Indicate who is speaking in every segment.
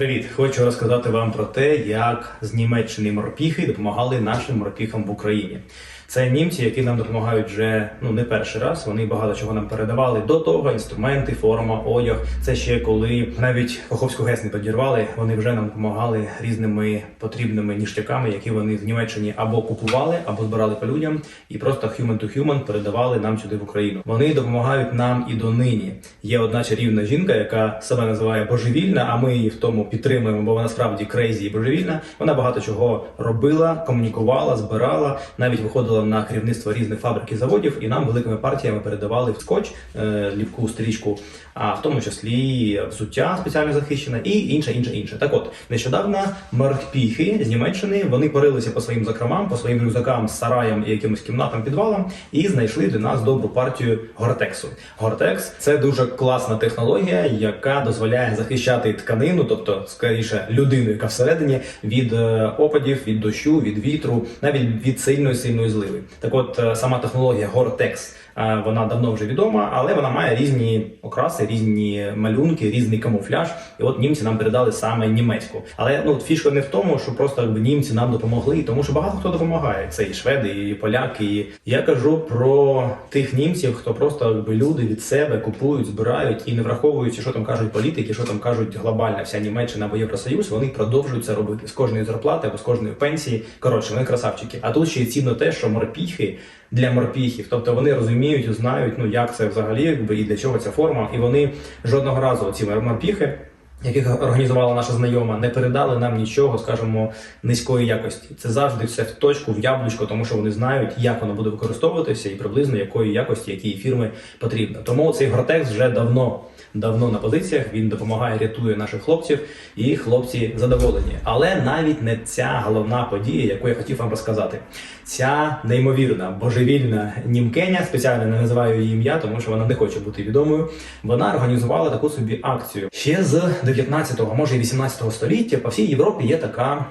Speaker 1: Привіт! Хочу розказати вам про те, як з Німеччини морпіхи допомагали нашим морпіхам в Україні. Це німці, які нам допомагають вже ну не перший раз. Вони багато чого нам передавали до того: інструменти, форма, одяг. Це ще коли навіть Каховську ГЕС не підірвали. Вони вже нам допомагали різними потрібними ніштяками, які вони в Німеччині або купували, або збирали по людям, і просто human to human передавали нам сюди в Україну. Вони допомагають нам і донині. Є одна чарівна жінка, яка себе називає божевільна, а ми її в тому підтримуємо, бо вона справді крейзі і божевільна. Вона багато чого робила, комунікувала, збирала, навіть виходила на керівництво різних фабрик і заводів, і нам великими партіями передавали скотч, е, ліпку, стрічку, а в тому числі взуття спеціально захищене і інше, інше, інше. Так от нещодавно морпіхи з Німеччини вони порилися по своїм закромам, по своїм рюкзакам, сараям і якимось кімнатам, підвалам, і знайшли для нас добру партію гортексу. Гортекс це дуже класна технологія, яка дозволяє захищати тканину, тобто скоріше людину, яка всередині від е, опадів, від дощу, від вітру, навіть від сильної сильної зливи. Так, от е, сама технологія Гортекс. Е, Вона давно вже відома, але вона має різні окраси, різні малюнки, різний камуфляж. І от німці нам передали саме німецьку. Але ну фішка не в тому, що просто якби німці нам допомогли, тому що багато хто допомагає. Це і шведи, і поляки. І я кажу про тих німців, хто просто якби люди від себе купують, збирають і не враховуючи, що там кажуть політики, що там кажуть глобальна вся Німеччина або Євросоюз, вони продовжують це робити з кожної зарплати або з кожної пенсії. Коротше, вони красавчики. А тут ще й цінно те, що морпіхи для морпіхів, тобто вони розуміють, знають, ну як це взагалі, якби і для чого ця форма, і вони жодного разу ці морпіхи. Яких організувала наша знайома, не передали нам нічого, скажімо, низької якості. Це завжди все в точку, в яблучко, тому що вони знають, як воно буде використовуватися і приблизно якої якості, якій фірми потрібно. Тому цей гортекс вже давно, давно на позиціях. Він допомагає, рятує наших хлопців, і хлопці задоволені. Але навіть не ця головна подія, яку я хотів вам розказати. Ця неймовірна божевільна німкеня, спеціально не називаю її ім'я, тому що вона не хоче бути відомою. Вона організувала таку собі акцію ще з 19-го, може і 18 століття. По всій Європі є така.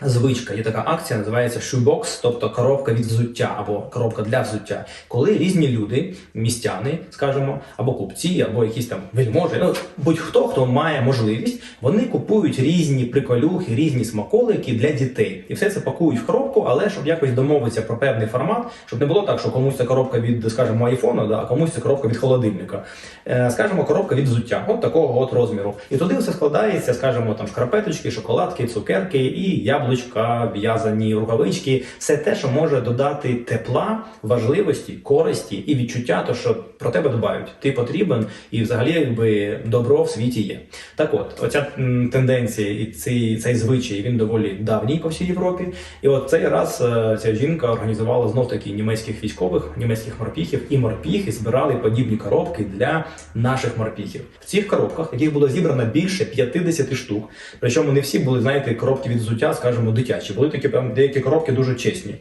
Speaker 1: Звичка, є така акція, називається shoebox, тобто коробка від взуття або коробка для взуття, коли різні люди, містяни, скажімо, або купці, або якісь там вельможі, ну будь-хто, хто має можливість, вони купують різні приколюхи, різні смаколики для дітей, і все це пакують в коробку, але щоб якось домовитися про певний формат, щоб не було так, що комусь це коробка від, скажімо, айфону, да, а комусь це коробка від холодильника. Е, скажімо, коробка від взуття, от такого от розміру. І туди все складається, скажімо, там шкарпеточки, шоколадки, цукерки і яблучка, в'язані рукавички, все те, що може додати тепла, важливості, користі і відчуття, то що про тебе дбають. Ти потрібен, і взагалі якби добро в світі є. Так от, оця тенденція і цей, цей звичай він доволі давній по всій Європі. І от цей раз е, ця жінка організувала знов таки німецьких військових, німецьких морпіхів, і морпіхи збирали подібні коробки для наших морпіхів. В цих коробках, яких було зібрано більше 50 штук, причому не всі були, знаєте, коробки від взуття, скажімо, дитячі. Були такі прям деякі коробки дуже чесні.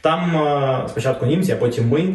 Speaker 1: Там е, спочатку німці, а потім ми.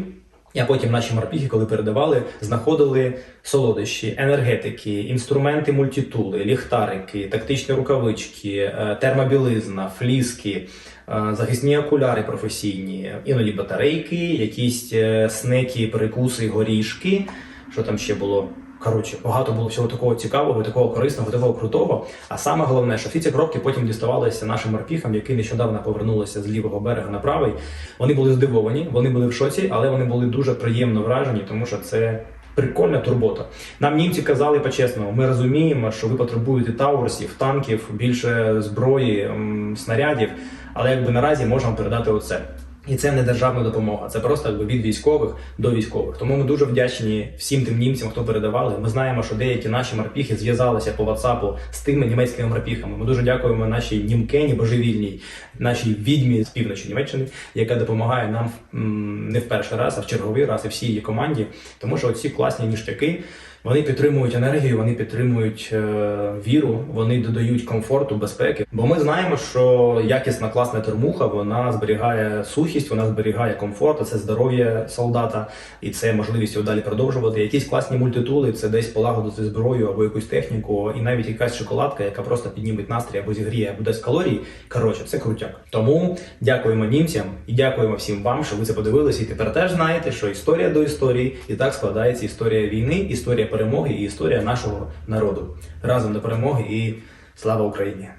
Speaker 1: А потім наші морпіхи, коли передавали, знаходили солодощі, енергетики, інструменти мультітули, ліхтарики, тактичні рукавички, е, термобілизна, фліски, е, захисні окуляри професійні, іноді батарейки, якісь снеки, перекуси, горішки. Що там ще було? Коротше, багато було всього такого цікавого, такого корисного, такого крутого. А саме головне, що всі ці коробки потім діставалися нашим морпіхам, які нещодавно повернулися з лівого берега на правий. Вони були здивовані, вони були в шоці, але вони були дуже приємно вражені, тому що це. Прикольна турбота. Нам німці казали по-чесному, ми розуміємо, що ви потребуєте таурсів, танків, більше зброї, снарядів, але якби наразі можемо передати оце. І це не державна допомога, це просто якби від військових до військових. Тому ми дуже вдячні всім тим німцям, хто передавали. Ми знаємо, що деякі наші морпіхи зв'язалися по WhatsApp з тими німецькими морпіхами. Ми дуже дякуємо нашій німкені божевільній, нашій відьмі з півночі Німеччини, яка допомагає нам не в перший раз, а в черговий раз і всій її команді. Тому що ці класні ніштяки. Вони підтримують енергію, вони підтримують е, віру, вони додають комфорту, безпеки. Бо ми знаємо, що якісна класна термуха вона зберігає сухість, вона зберігає комфорт, а це здоров'я солдата, і це можливість його далі продовжувати. Якісь класні мультитули, це десь полагодити зброю або якусь техніку, і навіть якась шоколадка, яка просто підніметь настрій або зігріє, або дасть калорії. Коротше, це крутяк. Тому дякуємо німцям і дякуємо всім вам, що ви це подивилися. І тепер теж знаєте, що історія до історії, і так складається історія війни, історія перемоги і історія нашого народу разом до перемоги і Слава Україні!